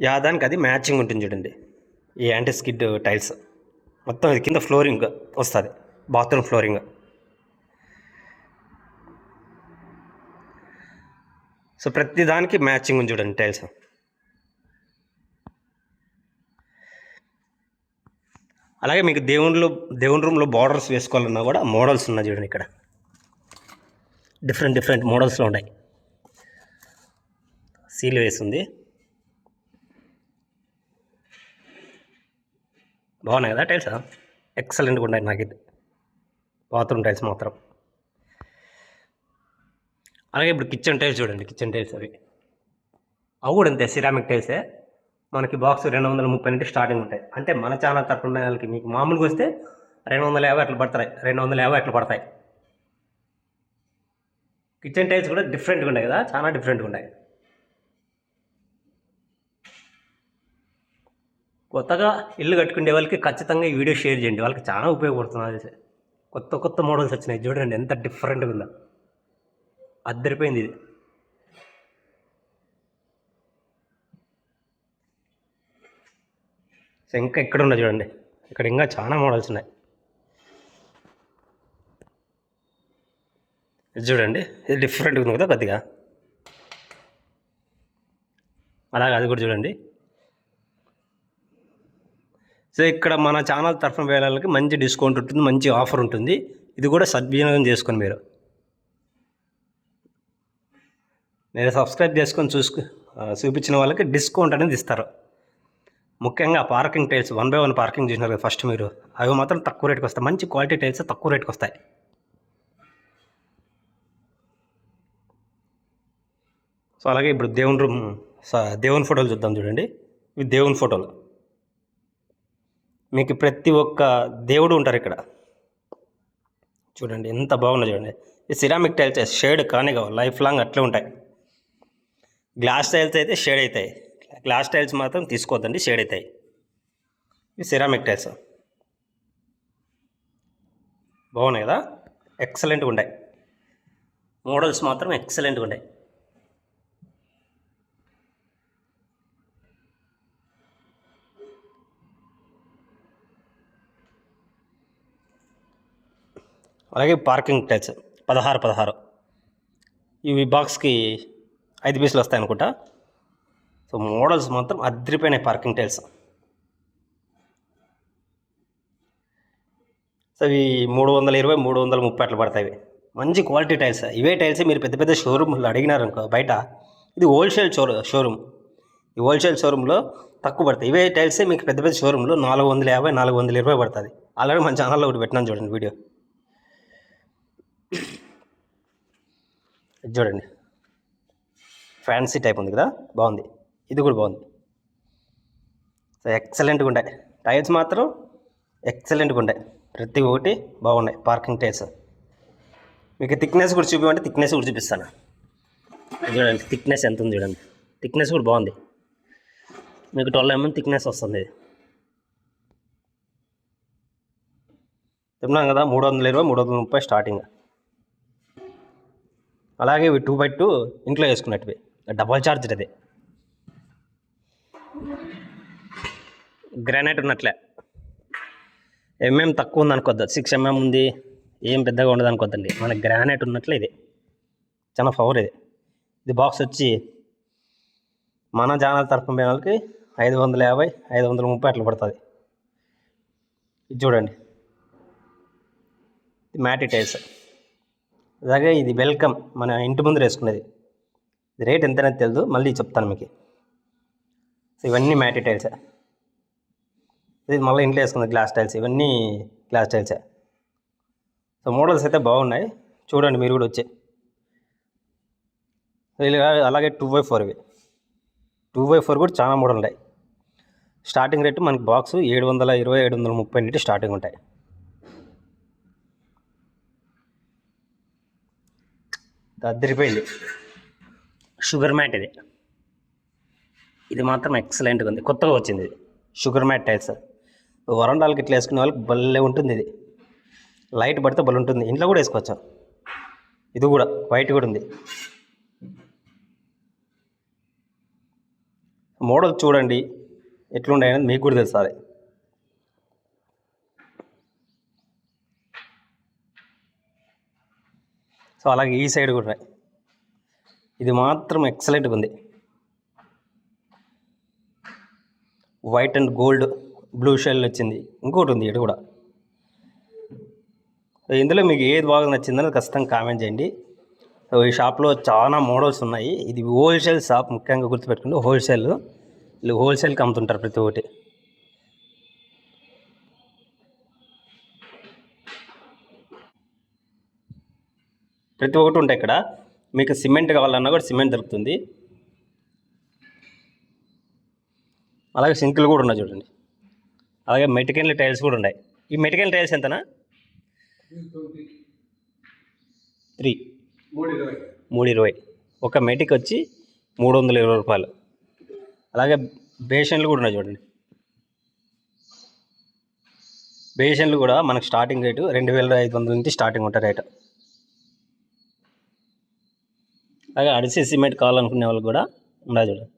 యాదానికి అది మ్యాచింగ్ ఉంటుంది చూడండి. ఈ యాంటీ స్కిడ్ టైల్స్. మొత్తం ఇది కింద ఫ్లోరింగ్ వస్తుంది. Bathroom flooring. సో ప్రతి దానికి మ్యాచింగ్ ఉంది చూడండి టైల్స్. అలాగే మీకు దేవుళ్ళు దేవుని రూమ్లో బార్డర్స్ వేసుకోవాలన్నా కూడా మోడల్స్ ఉన్నాయి చూడండి ఇక్కడ. డిఫరెంట్ డిఫరెంట్ మోడల్స్లో ఉన్నాయి. సీల్ వేసింది బాగున్నాయి కదా టైల్స్? ఎక్సలెంట్గా ఉన్నాయి నాకు ఇది. బాత్రూమ్ టైల్స్ మాత్రం. అలాగే ఇప్పుడు కిచెన్ టైల్స్ చూడండి కిచెన్ టైల్స్ అవి. అవి కూడా అంతే సిరామిక్ టైల్సే. మనకి బాక్స్ రెండు వందల ముప్పై నుండి స్టార్టింగ్ ఉంటాయి. అంటే మన ఛానల్ తరఫున వాళ్ళకి మీకు మామూలుగా వస్తే రెండు వందల యాభై అట్లా పడతాయి. రెండు వందల యాభై అట్లా పడతాయి. కిచెన్ టైల్స్ కూడా డిఫరెంట్గా ఉన్నాయి కదా చాలా డిఫరెంట్గా ఉన్నాయి. కొత్తగా ఇల్లు కట్టుకునే వాళ్ళకి ఖచ్చితంగా ఈ వీడియో షేర్ చేయండి. వాళ్ళకి చాలా ఉపయోగపడుతుంది కొత్త కొత్త మోడల్స్ వచ్చినాయి చూడండి ఎంత డిఫరెంట్గా ఉందా. అద్దరిపోయింది ఇది. సో ఇంకా ఇక్కడ ఉన్నాయి చూడండి. ఇక్కడ ఇంకా చాలా మోడల్స్ ఉన్నాయి. ఇది చూడండి ఇది డిఫరెంట్గా ఉంది కదా కొద్దిగా. అలాగే అది కూడా చూడండి. సో ఇక్కడ మన ఛానల్ తరఫున వేళలకి మంచి డిస్కౌంట్ ఉంటుంది మంచి ఆఫర్ ఉంటుంది. ఇది కూడా సద్వినియోగం చేసుకొని మీరు. మీరు సబ్స్క్రైబ్ చేసుకొని చూసుకు చూపించిన వాళ్ళకి డిస్కౌంట్ అనేది ఇస్తారు. ముఖ్యంగా parking tiles one by one parking చేసినారు కదా ఫస్ట్ మీరు. అవి మాత్రం తక్కువ రేట్కి వస్తాయి. మంచి క్వాలిటీ టైల్స్ తక్కువ రేట్కి వస్తాయి. సో అలాగే ఇప్పుడు దేవుని రూమ్ స- దేవుని ఫోటోలు చూద్దాం చూడండి. ఇవి దేవుని ఫోటోలు. మీకు ప్రతి ఒక్క దేవుడు ఉంటారు ఇక్కడ. చూడండి ఎంత బాగుందో చూడండి. ఈ సిరామిక్ టైల్స్ షేడ్ కానీ కావు లైఫ్ లాంగ్ అట్లే ఉంటాయి. గ్లాస్ టైల్స్ అయితే షేడ్ అవుతాయి. గ్లాస్ టైల్స్ మాత్రం తీసుకోవద్దండి షేడ్ అవుతాయి. ఇవి సిరామిక్ టైల్స్. బాగున్నాయి కదా? ఎక్సలెంట్గా ఉంటాయి. మోడల్స్ మాత్రం ఎక్సలెంట్గా ఉంటాయి. అలాగే పార్కింగ్ టైల్స్ పదహారు పదహారు. ఇవి బాక్స్కి ఐదు పీసులు వస్తాయి అనుకుంటా సో మోడల్స్ మాత్రం అద్దరిపోయినాయి పార్కింగ్ టైల్స్. సో ఇవి మూడు వందల ఇరవై మూడు వందల ముప్పై అట్లా పడతాయి మంచి క్వాలిటీ టైల్స్. ఇవే టైల్స్ మీరు పెద్ద పెద్ద షోరూమ్లో అడిగినారు అనుకో బయట. ఇది హోల్సేల్ షోరూ షోరూమ్. ఈ హోల్సేల్ షోరూంలో తక్కువ పడతాయి. ఇవే టైల్సే మీకు పెద్ద పెద్ద షోరూంలో నాలుగు వందల యాభై నాలుగు వందల ఇరవై పడుతుంది. ఆల్రెడీ మన ఛానల్లో ఒకటి పెట్టినాను చూడండి వీడియో. చూడండి. ఫ్యాన్సీ టైప్ ఉంది కదా? బాగుంది. ఇది కూడా బాగుంది. సో ఎక్సలెంట్గా ఉంటాయి. టైర్స్ మాత్రం ఎక్సలెంట్గా ఉంటాయి. ప్రతి ఒక్కటి బాగున్నాయి. పార్కింగ్ టైర్స్ మీకు థిక్నెస్ కూడా చూపించమంటే థిక్నెస్ కూడా చూపిస్తాను. చూడండి థిక్నెస్ ఎంత ఉంది చూడండి. థిక్నెస్ కూడా బాగుంది. మీకు ట్వెల్వ్ ఎంఎం థిక్నెస్ వస్తుంది. ఇది చెప్తున్నాం కదా? మూడు వందల ఇరవై మూడు వందల ముప్పై స్టార్టింగ్ అలాగే ఇవి టూ బై టూ ఇంట్లో వేసుకున్నట్టువి. డబల్ చార్జర్ అది గ్రానైట్ ఉన్నట్లే. ఎంఎం తక్కువ ఉంది అనుకోద్దు సిక్స్ ఎంఎం ఉంది. ఏం పెద్దగా ఉండదు అనుకోద్దండి. మన గ్రానైట్ ఉన్నట్లే ఇది. చాలా పవర్ ఇది. ఇది బాక్స్ వచ్చి మన ఛానల్ తరఫున వాళ్ళకి ఐదు వందల యాభై ఐదు వందల ముప్పై అట్లా పడుతుంది. ఇది చూడండి. ఇది మ్యాటి టైల్స్ అలాగే ఇది వెల్కమ్ మన ఇంటి ముందు వేసుకునేది ఇది రేట్ ఎంతైనా తెలియదు మళ్ళీ చెప్తాను మీకు. సో ఇవన్నీ మ్యాటి టైల్స్. ఇది మళ్ళీ ఇంట్లో వేసుకుంది గ్లాస్ టైల్స్ ఇవన్నీ గ్లాస్ టైల్సే. సో మోడల్స్ అయితే బాగున్నాయి. చూడండి మీరు కూడా వచ్చే. అలాగే టూ బై ఫోర్ ఇవి. టూ బై ఫోర్ కూడా చాలా మోడల్ ఉన్నాయి స్టార్టింగ్ రేటు మనకి బాక్స్ ఏడు వందల ఇరవై ఏడు వందల ముప్పై నుండి స్టార్టింగ్ ఉంటాయి. అద్దరిపోయింది. షుగర్ మ్యాట్ ఇది. ఇది మాత్రం ఎక్సలెంట్గా ఉంది. కొత్తగా వచ్చింది ఇది. షుగర్ మ్యాట్ టైల్స్ వరండాలకి ఇట్లా వేసుకునే వాళ్ళకి భలే ఉంటుంది ఇది. లైట్ పడితే భలే ఉంటుంది. ఇంట్లో కూడా వేసుకోవచ్చు? ఇది కూడా. వైట్ కూడా ఉంది. మోడల్ చూడండి. ఎట్లుండే అనేది మీకు కూడా తెలుస్తుంది సో అలాగే ఈ సైడ్ కూడా ఉన్నాయి ఇది మాత్రం ఎక్సలెంట్గా ఉంది white and gold blue shell వచ్చింది. ఇంకోటి ఉంది ఇటు కూడా. ఇందులో మీకు ఏది బాగా నచ్చిందని ఖచ్చితంగా కామెంట్ చేయండి. సో ఈ షాప్లో చాలా మోడల్స్ ఉన్నాయి. ఇది హోల్సేల్ షాప్ ముఖ్యంగా గుర్తుపెట్టుకుంటే హోల్సేల్ వీళ్ళు హోల్సేల్కి అమ్ముతుంటారు ప్రతి ఒక్కటి. ప్రతి ఒక్కటి ఉంటాయి ఇక్కడ. మీకు సిమెంట్ కావాలన్నా కూడా సిమెంట్ దొరుకుతుంది. అలాగే సింకులు కూడా ఉన్నాయి చూడండి. అలాగే మెటికల్ టైల్స్ కూడా ఉన్నాయి. ఈ మెటికల్ టైల్స్ ఎంతనా? త్రీ. మూడు ఇరవై. ఒక మెటిక్ వచ్చి మూడు వందల ఇరవై రూపాయలు. అలాగే బేషన్లు కూడా ఉన్నాయి చూడండి. బేషన్లు కూడా మనకు స్టార్టింగ్ రేటు రెండు వేల ఐదు వందల నుంచి స్టార్టింగ్ ఉంటాయి రేటు. అలాగే అడిసి సిమెంట్ కావాలనుకునే వాళ్ళు కూడా ఉండాలి చూడండి